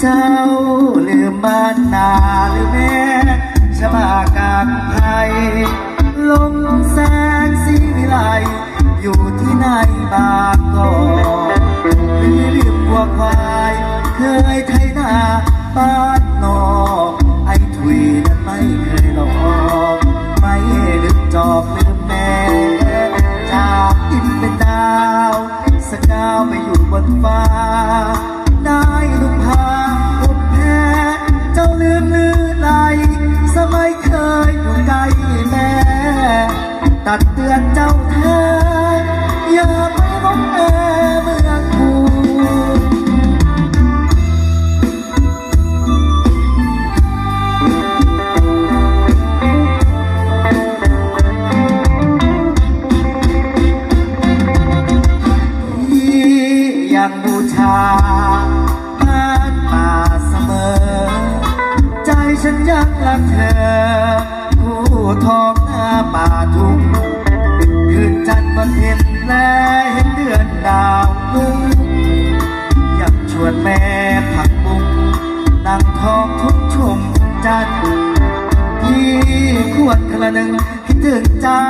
เจ้าลืมบ้านนาหรือแม่ชะบากางไทยลงแสงสีวิไลอยู่ที่ไหนบางกอกหรือลืมวัวควาย เคยไถนาบ้านนอกไอ้ถุยนั้นไม่เคยหลอกไม่ลืมจอกลืม ตัดเตือนเจ้าแท้อย่าไปงงแอเมืองกูที่ยังบูชาบ้านป่าเสมอ ใจฉันยังรักเธอผู้ทองหน้าป่าทุ่ง คืนจันทร์วันเพ็ญแลเห็นเดือนดาวนุ่งอยากชวนแม่ผักบุ้งนั่งทองทุกชมจันทร์ที่ขวดกระหนึ่งคิดถึงเจ้า